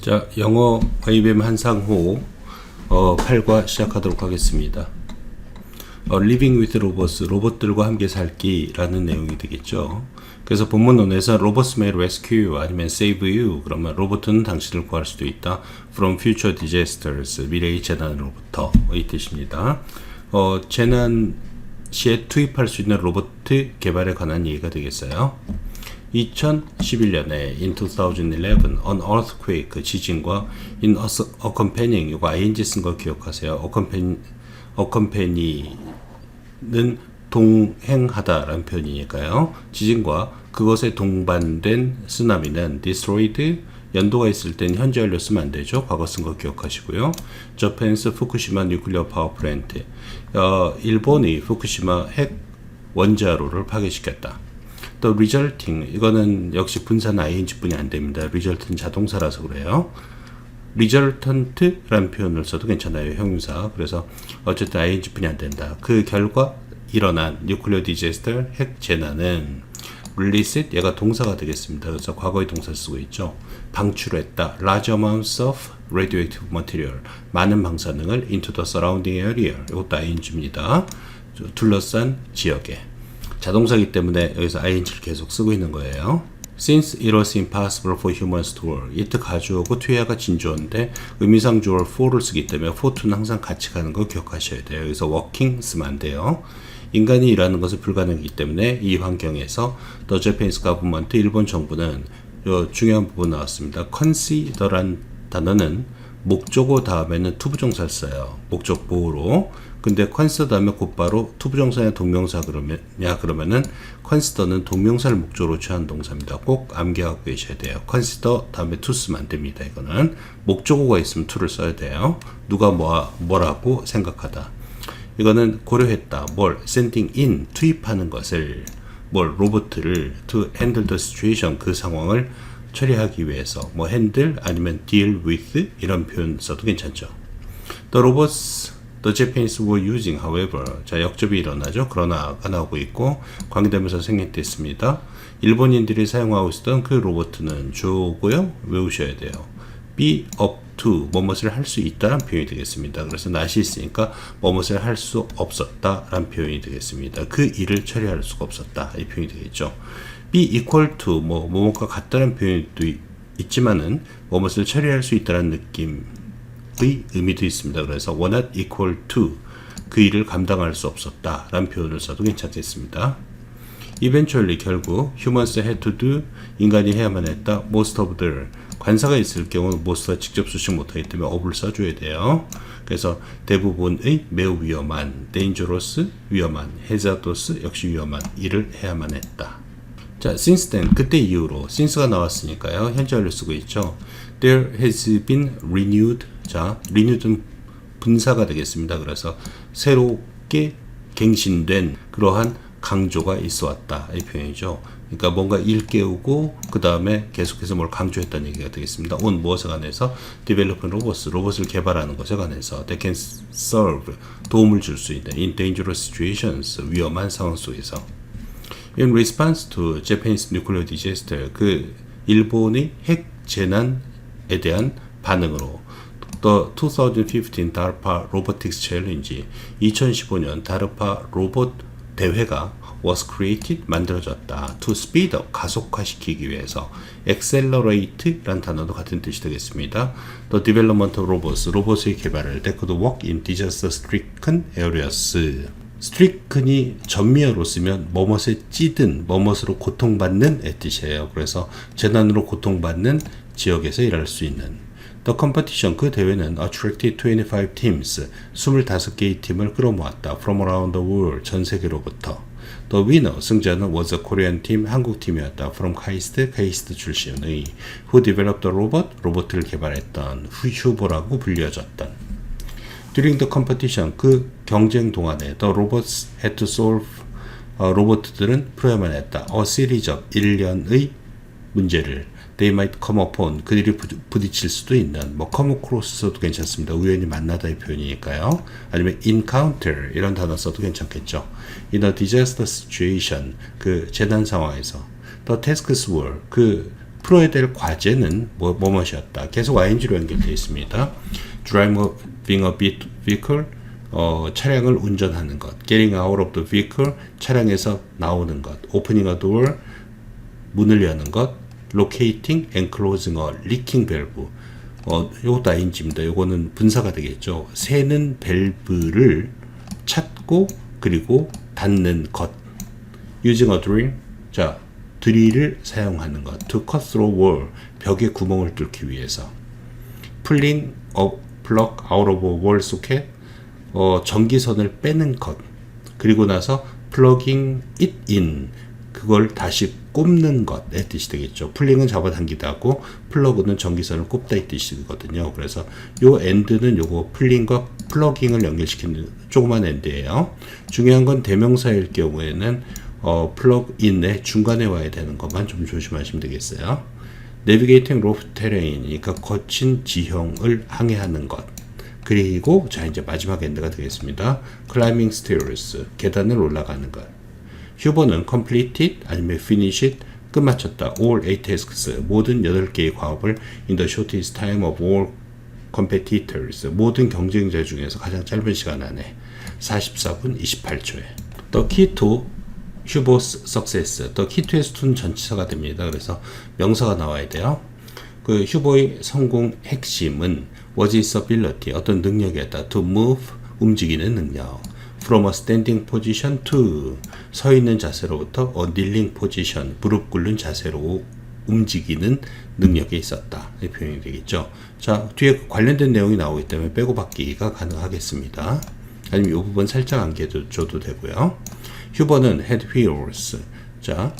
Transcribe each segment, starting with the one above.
자, 영어 IBM 한상호 어, 8과 시작하도록 하겠습니다. 어, Living with Robots, 로봇들과 함께 살기라는 내용이 되겠죠. 그래서 본문론에서 Robots may rescue you 아니면 save you 그러면 로봇은 당신을 구할 수도 있다. From future disasters, 미래의 재난으로부터 이 뜻입니다. 어, 재난 시에 투입할 수 있는 로봇 개발에 관한 얘기가 되겠어요. 2011년에 in 2011 an earthquake 그 지진과 in accompanying 이거 ing 쓴 거 기억하세요. accompany accompany는 동행하다라는 표현이니까요. 지진과 그것에 동반된 쓰나미는 destroyed 연도가 있을 땐 현재 완료 쓰면 안 되죠. 과거 쓴 거 기억하시고요. 저펜스 후쿠시마 뉴클리어 파워 플랜트 어, 일본이 후쿠시마 핵 원자로를 파괴시켰다. 또 resulting 이거는 역시 분사는 ing뿐이 안 됩니다. result는 자동사라서 그래요. resultant라는 표현을 써도 괜찮아요. 형용사. 그래서 어쨌든 ing뿐이 안 된다. 그 결과 일어난 nuclear disaster 핵 재난은 release it 얘가 동사가 되겠습니다. 그래서 과거의 동사 쓰고 있죠. 방출했다. large amounts of radioactive material 많은 방사능을 into the surrounding area 이것도 ing입니다. 둘러싼 지역에 자동사기 때문에 여기서 ing를 계속 쓰고 있는 거예요. Since it was impossible for humans to work, it 가주어고 뒤에가 진주어인데 의미상 주어 for를 쓰기 때문에 for to는 항상 같이 가는 거 기억하셔야 돼요. 여기서 working 쓰면 안 돼요. 인간이 일하는 것은 불가능이기 때문에 이 환경에서 The Japanese government, 일본 정부는 중요한 부분 나왔습니다. consider란 단어는 목적어 다음에는 투부정사를 써요. 목적 보호로. 근데 컨시더 다음에 곧바로 투부정사냐 동명사 그러면냐 그러면은 컨시더는 동명사를 목적으로 취한 동사입니다. 꼭 암기하고 계셔야 돼요. 컨시더 다음에 투 쓰면 안 됩니다. 이거는 목적어가 있으면 투를 써야 돼요. 누가 뭐 뭐라고 생각하다. 이거는 고려했다. 뭘 sending in 투입하는 것을 뭘 로봇을 to handle the situation 그 상황을 처리하기 위해서 뭐 handle 아니면 deal with 이런 표현 써도 괜찮죠. The robots the Japanese were using, however, 자 역접이 일어나죠. 그러나가 나오고 있고 관계되면서 생략됐습니다. 일본인들이 사용하고 있었던 그 로봇은 주어고요. 외우셔야 돼요. be up to 뭐뭇을 할 수 있다란 표현이 되겠습니다. 그래서 not이 있으니까 뭐뭇을 할 수 없었다란 표현이 되겠습니다. 그 일을 처리할 수가 없었다 이 표현이 되겠죠. be equal to 뭐 뭐뭇과 같다는 표현도 있지만은 뭐뭇을 처리할 수 있다는 느낌 의 의미도 있습니다. 그래서 were not equal to 그 일을 감당할 수 없었다 라는 표현을 써도 괜찮겠습니다. eventually 결국 humans had to do 인간이 해야만 했다 most of the 관사가 있을 경우 most가 직접 수식 못하기 때문에 of를 써줘야 돼요. 그래서 대부분의 매우 위험한 dangerous 위험한 hazardous 역시 위험한 일을 해야만 했다. 자, since then 그때 이후로 since가 나왔으니까요. 현재 완료 쓰고 있죠. There has been renewed 자, renewed는 분사가 되겠습니다. 그래서 새롭게 갱신된 그러한 강조가 있어 왔다. 이 표현이죠. 그러니까 뭔가 일깨우고 그 다음에 계속해서 뭘 강조했다는 얘기가 되겠습니다. 온 무엇에 관해서 develop robots, 로봇을 개발하는 것에 관해서 they can serve, 도움을 줄 수 있는 in dangerous situations, 위험한 상황 속에서 in response to Japanese nuclear disaster, 그 일본의 핵 재난에 대한 반응으로 The 2015 DARPA Robotics Challenge 2015년 다르파 로봇 대회가 was created 만들어졌다. to speed up 가속화시키기 위해서 accelerate란 단어도 같은 뜻이 되겠습니다. The development of robots 로봇의 개발을 that could work in disaster-stricken areas. 스트리큰이 전미어로 쓰면 뭐뭇에 찌든 뭐뭇으로 고통받는 의 뜻이에요. 그래서 재난으로 고통받는 지역에서 일할 수 있는 The competition 그 대회는 attracted 25 teams 25개의 팀을 끌어모았다. From around the world 전 세계로부터. The winner 승자는 was a Korean team 한국 팀이었다. From 카이스트 카이스트 출신의 who developed the robot 로봇을 개발했던 후보라고 불려졌던. During the competition 그 경쟁 동안에 the robots had to solve 어, 로봇들은 풀어야만 했다. A series of 일련의 문제를 they might come upon 그들이 부딪힐 수도 있는 뭐 come across도 괜찮습니다. 우연히 만나다의 표현이니까요. 아니면 encounter 이런 단어 써도 괜찮겠죠. In a disaster situation 그 재난 상황에서 the tasks were 그 풀어야 될 과제는 뭐, 뭐뭐이었다. 계속 ing로 연결되어 있습니다. driving a vehicle, 어, 차량을 운전하는 것. getting out of the vehicle, 차량에서 나오는 것. opening a door, 문을 여는 것. And closing a leaking valve. 어, 요것도 ing입니다. 요거는 분사가 되겠죠. 새는 밸브를 찾고 그리고 닫는 것. using a drill. 자, 드릴을 사용하는 것. to cut through wall. 벽에 구멍을 뚫기 위해서. pulling a plug out of a wall socket. 어, 전기선을 빼는 것. 그리고 나서 plugging it in. 그걸 다시 꼽는 것의 뜻이 되겠죠. 풀링은 잡아당기다 하고 플러그는 전기선을 꼽다 이 뜻이거든요. 그래서 요 엔드는 요거 풀링과 플러깅을 연결시키는 조그만 엔드예요. 중요한 건 대명사일 경우에는 어, 플러그인의 중간에 와야 되는 것만 좀 조심하시면 되겠어요. 내비게이팅 로프 테레인, 그러니까 거친 지형을 항해하는 것. 그리고 자 이제 마지막 엔드가 되겠습니다. 클라이밍 스테어스, 계단을 올라가는 것. 휴버는 completed 아니면 finished 끝마쳤다. all eight tasks 모든 8개의 과업을 in the shortest time of all competitors 모든 경쟁자 중에서 가장 짧은 시간 안에 44분 28초에 the key to success the key to의 수는 전치사가 됩니다. 그래서 명사가 나와야 돼요. 그 휴버의 성공 핵심은 was its ability 어떤 능력이었다. to move 움직이는 능력. From a standing position to 서 있는 자세로부터 a kneeling position 무릎 꿇는 자세로 움직이는 능력이 있었다. 이 표현이 되겠죠. 자, 뒤에 관련된 내용이 나오기 때문에 빼고 받기가 가능하겠습니다. 아니면 이 부분 살짝 안겨줘도 되고요. 휴버는 had wheels. 자,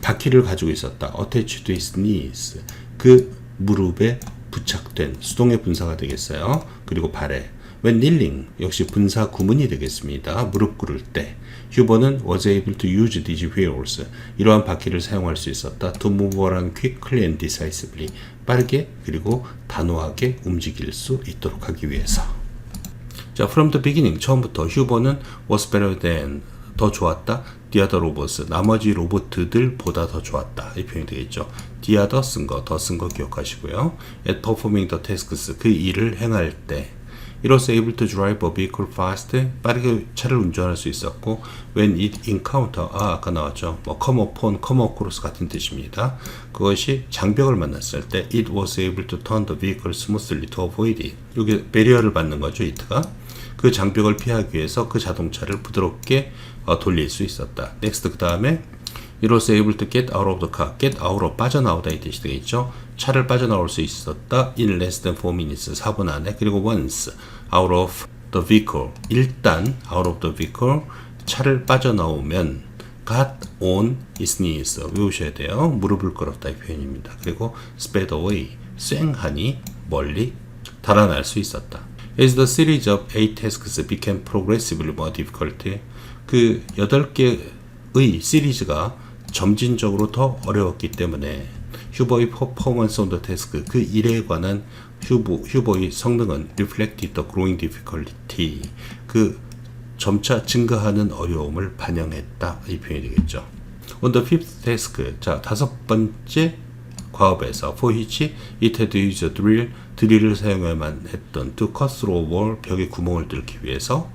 바퀴를 가지고 있었다. attached to his knees. 그 무릎에 부착된 수동의 분사가 되겠어요. 그리고 발에 when kneeling 역시 분사 구문이 되겠습니다. 무릎 꿇을 때 휴버는 was able to use these wheels 이러한 바퀴를 사용할 수 있었다. to move around quickly and decisively 빠르게 그리고 단호하게 움직일 수 있도록 하기 위해서 자 from the beginning 처음부터 휴버는 was better than 더 좋았다. other robots 나머지 로봇들보다 더 좋았다. 이 표현이 되겠죠. other 쓴 거, 더 쓴 거 기억하시고요. at performing the tasks 그 일을 행할 때 이로써 able to drive a vehicle fast 빠르게 차를 운전할 수 있었고 when it encounter 아 아까 나왔죠 뭐 come upon come across 같은 뜻입니다 그것이 장벽을 만났을 때 it was able to turn the vehicle smoothly to avoid it 이게 베리어를 받는 거죠 이트가 그 장벽을 피하기 위해서 그 자동차를 부드럽게 어, 돌릴 수 있었다 next 그 다음에 이로써 able to get out of the car, get out로 빠져나오다 이 뜻이 되겠죠. 차를 빠져나올 수 있었다. in less than 4 minutes, 4분 안에. 그리고 once out of the vehicle, 일단 out of the vehicle, 차를 빠져나오면 got on his knees 외우셔야 돼요. 무릎을 꿇었다 이 표현입니다. 그리고 sped away, 쌩하니 멀리 달아날 수 있었다. As the series of eight tasks became progressively more difficult, 그 8개의 시리즈가 점진적으로 더 어려웠기 때문에 휴버의 퍼포먼스 온더 태스크 그 일에 관한 휴버, 휴버의 성능은 reflected the growing difficulty 그 점차 증가하는 어려움을 반영했다 이 표현이 되겠죠. On the fifth task 자 다섯 번째 과업에서 for which it had used a drill 드릴을 사용해야만 했던 to cut through wall 벽에 구멍을 뚫기 위해서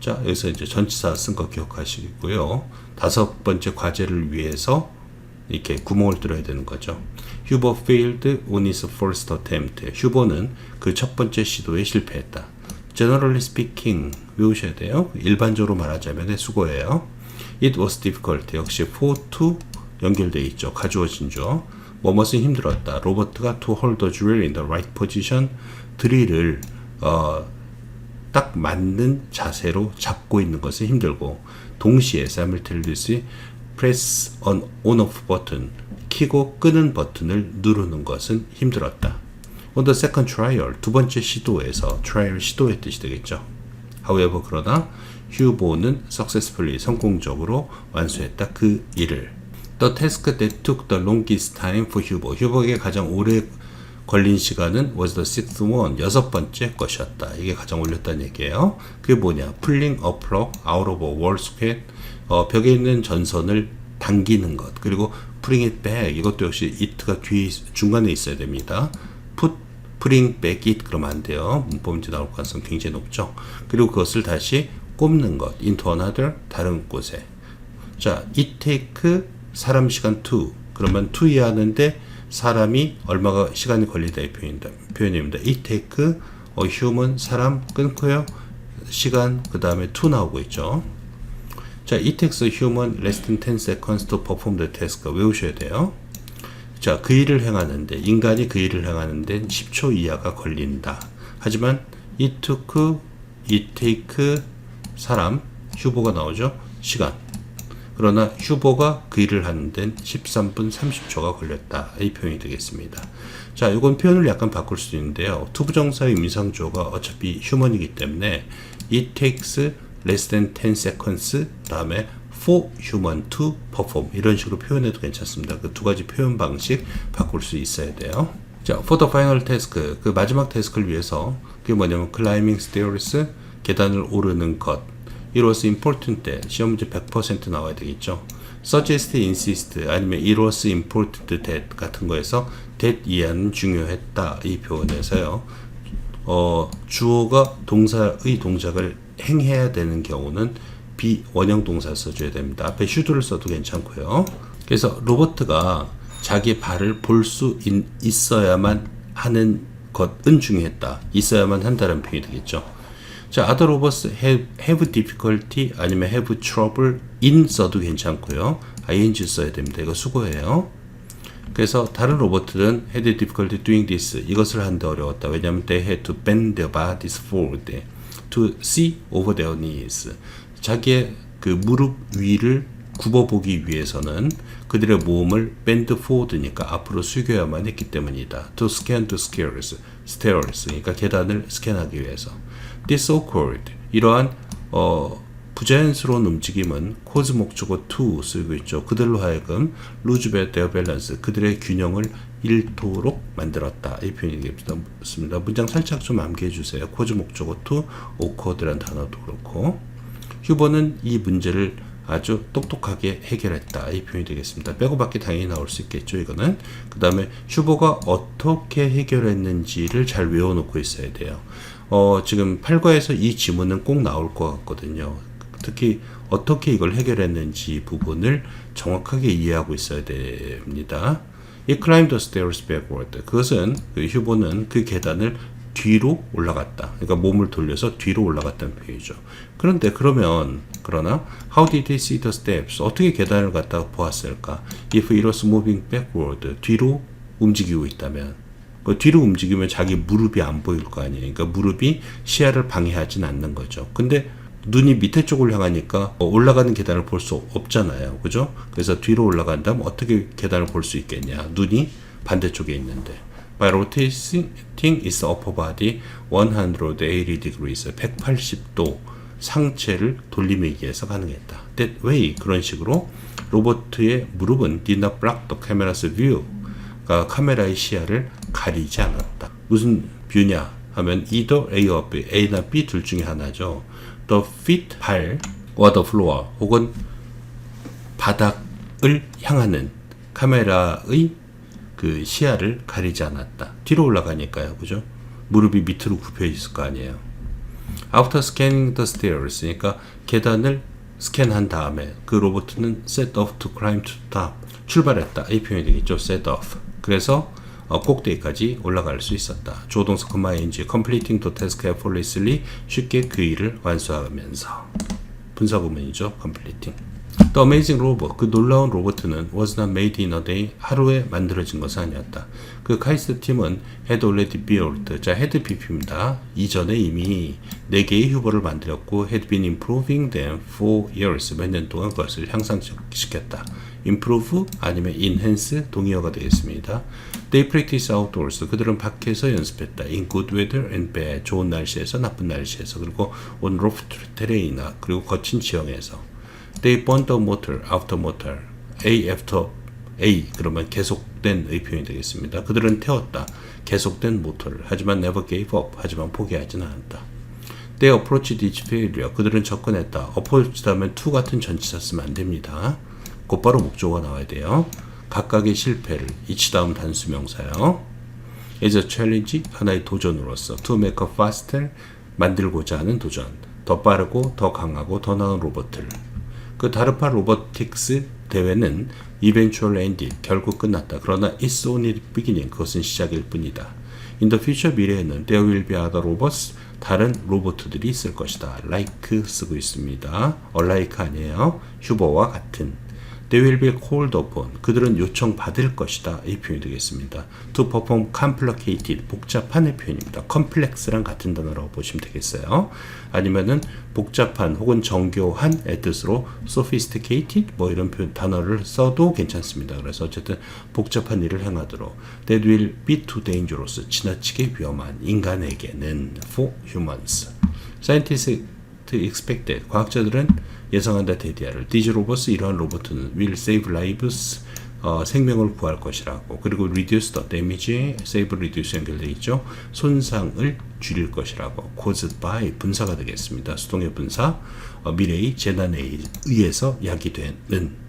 자 여기서 이제 전치사 쓴 거 기억하시고요. 다섯 번째 과제를 위해서 이렇게 구멍을 뚫어야 되는 거죠. 휴버 failed on his first attempt. 휴버는 그 첫 번째 시도에 실패했다. Generally speaking 외우셔야 돼요. 일반적으로 말하자면 수고예요. It was difficult. 역시 for to 연결되어 있죠. 가주어진죠. 뭐뭇은 힘들었다. 로버트가 to hold the drill in the right position. 드릴을 어, 딱 맞는 자세로 잡고 있는 것은 힘들고 동시에 simultaneously press on on off 버튼 키고 끄는 버튼을 누르는 것은 힘들었다. On the second trial 두 번째 시도에서 trial 시도의 뜻이 되겠죠. However 그러나 휴보는 successfully 성공적으로 완수했다 그 일을. The task that took the longest time for 휴보 휴보에게 가장 오래 걸린 시간은 was the sixth one 여섯 번째 것이었다. 이게 가장 올렸다는 얘기예요. 그게 뭐냐? pulling a plug out of a wall socket 어, 벽에 있는 전선을 당기는 것 그리고 putting it back 이것도 역시 it가 뒤 중간에 있어야 됩니다. put putting back it 그러면 안 돼요. 문법 문제 나올 가능성 굉장히 높죠. 그리고 그것을 다시 꼽는 것 into another 다른 곳에 자 it take 사람 시간 to 그러면 to 이해하는데 사람이 얼마가 시간이 걸리다 이 표현입니다. 표현입니다. it take 어, human 사람 끊고요. 시간 그 다음에 to 나오고 있죠. 자, it takes a human less than 10 seconds to perform the task. 외우셔야 돼요. 자, 그 일을 행하는데, 인간이 그 일을 행하는데 10초 이하가 걸린다. 하지만, it took, it take, 사람, 휴보가 나오죠? 시간. 그러나 휴보가 그 일을 하는 데는 13분 30초가 걸렸다. 이 표현이 되겠습니다. 자, 이건 표현을 약간 바꿀 수 있는데요. 투부정사의 임상조가 어차피 휴먼이기 때문에 it takes less than 10 seconds 다음에 for human to perform 이런 식으로 표현해도 괜찮습니다. 그 두 가지 표현 방식 바꿀 수 있어야 돼요. 자, for the final task 그 마지막 태스크를 위해서 그게 뭐냐면 climbing stairs 계단을 오르는 것 it was important 때 시험 문제 100% 나와야 되겠죠. suggest, insist 아니면 it was important that 같은 거에서 that 이하는 중요했다 이 표현에서요. 어, 주어가 동사의 동작을 행해야 되는 경우는 비원형 동사 써줘야 됩니다. 앞에 should를 써도 괜찮고요. 그래서 로버트가 자기 발을 볼 수 있어야만 하는 것은 중요했다. 있어야만 한다는 표현이 되겠죠. 자, other robots have, have difficulty 아니면 have trouble in 써도 괜찮고요. ing 써야 됩니다. 이거 수고해요. 그래서 다른 로봇들은 had difficulty doing this 이것을 하는데 어려웠다. 왜냐하면 they had to bend their bodies forward to see over their knees. 자기의 그 무릎 위를 굽어보기 위해서는 그들의 몸을 bend forward니까 앞으로 숙여야만 했기 때문이다. to scan the stairs, stairs 그러니까 계단을 스캔하기 위해서. Awkward 이러한 어 부자연스러운 움직임은 코즈 목적어 to 쓰고 있죠. 그들로 하여금 their balance 그들의 균형을 잃도록 만들었다. 이 표현이 되겠습니다. 문장 살짝 좀 암기해 주세요. 코즈 목적어 to awkward란 단어도 그렇고 휴버는 이 문제를 아주 똑똑하게 해결했다. 이 표현이 되겠습니다. 빼고 받기 당연히 나올 수 있겠죠. 이거는 그 다음에 휴버가 어떻게 해결했는지를 잘 외워놓고 있어야 돼요. 어, 지금 8과에서 이 지문은 꼭 나올 것 같거든요. 특히 어떻게 이걸 해결했는지 부분을 정확하게 이해하고 있어야 됩니다. 이 climb the stairs backward. 그것은 그 휴보는 그 계단을 뒤로 올라갔다. 그러니까 몸을 돌려서 뒤로 올라갔다는 표현이죠. 그런데 그러면 그러나 how did he see the steps? 어떻게 계단을 갖다 보았을까? If it was moving backward, 뒤로 움직이고 있다면 그 뒤로 움직이면 자기 무릎이 안 보일 거 아니에요. 그러니까 무릎이 시야를 방해하진 않는 거죠. 근데 눈이 밑에 쪽을 향하니까 올라가는 계단을 볼 수 없잖아요. 그죠? 그래서 뒤로 올라간다면 어떻게 계단을 볼 수 있겠냐? 눈이 반대쪽에 있는데. By rotating its upper body 180 degrees, 180도 상체를 돌리기 위해서 가능했다. That way, 그런 식으로 로버트의 무릎은 did not block the camera's view. 그러니까 카메라의 시야를 가리지 않았다. 무슨 뷰냐 하면 either A or B, A나 B 둘 중에 하나죠. The feet, 발, or the floor, 혹은 바닥을 향하는 카메라의 그 시야를 가리지 않았다. 뒤로 올라가니까요. 그죠? 무릎이 밑으로 굽혀 있을 거 아니에요. After scanning the stairs, 그러니까 계단을 스캔한 다음에 그 로봇은 set off to climb to top. 출발했다. 이 표현이 되겠죠. set off. 그래서 어, 꼭대기까지 올라갈 수 있었다. 조동사 컴마인지 completing the 쉽게 그 일을 완수하면서 분사구문이죠. completing. The amazing robot, 그 놀라운 로봇은 was not made in a day, 하루에 만들어진 것은 아니었다. 그 카이스트 팀은 had already built, 자, had BP입니다. 이전에 이미 4개의 휴버를 만들었고 had been improving them for years, 몇 년 동안 그것을 향상시켰다. improve 아니면 enhance 동의어가 되겠습니다. They practice outdoors, 그들은 밖에서 연습했다. in good weather and bad, 좋은 날씨에서 나쁜 날씨에서, 그리고 on rough terrain, 그리고 거친 지형에서. They burned the motor after motor. A after A 그러면 계속된 의 표현이 되겠습니다. 그들은 태웠다. 계속된 모터를. 하지만 never gave up. 하지만 포기하진 않았다. They approached each failure. 그들은 접근했다. approach 다음에 to 같은 전치사 쓰면 안 됩니다. 곧바로 목조가 나와야 돼요. 각각의 실패를 each 다음 단수 명사요. is a challenge 하나의 도전으로서 to make a faster 만들고자 하는 도전 더 빠르고 더 강하고 더 나은 로봇을 그 다르파 로보틱스 대회는 eventual ended 결국 끝났다 그러나 it's only beginning 그것은 시작일 뿐이다 in the future 미래에는 there will be other robots 다른 로봇들이 있을 것이다 like 쓰고 있습니다 alike 아니에요 휴버와 같은 They will be called upon. 그들은 요청받을 것이다. 이 표현이 되겠습니다. To perform complicated. 복잡한의 표현입니다. complex랑 같은 단어라고 보시면 되겠어요. 아니면은 복잡한 혹은 정교한의 뜻으로 sophisticated 뭐 이런 표현 단어를 써도 괜찮습니다. 그래서 어쨌든 복잡한 일을 행하도록 that will be too dangerous. 지나치게 위험한 인간에게는 for humans. scientists expected. 과학자들은 예상한다 대디아를. These robots 이러한 로봇은 will save lives 어, 생명을 구할 것이라고. 그리고 reduce the damage, save, reduce 연결되어 있죠. 손상을 줄일 것이라고. caused by 분사가 되겠습니다. 수동의 분사. 어, 미래의 재난에 의해서 야기되는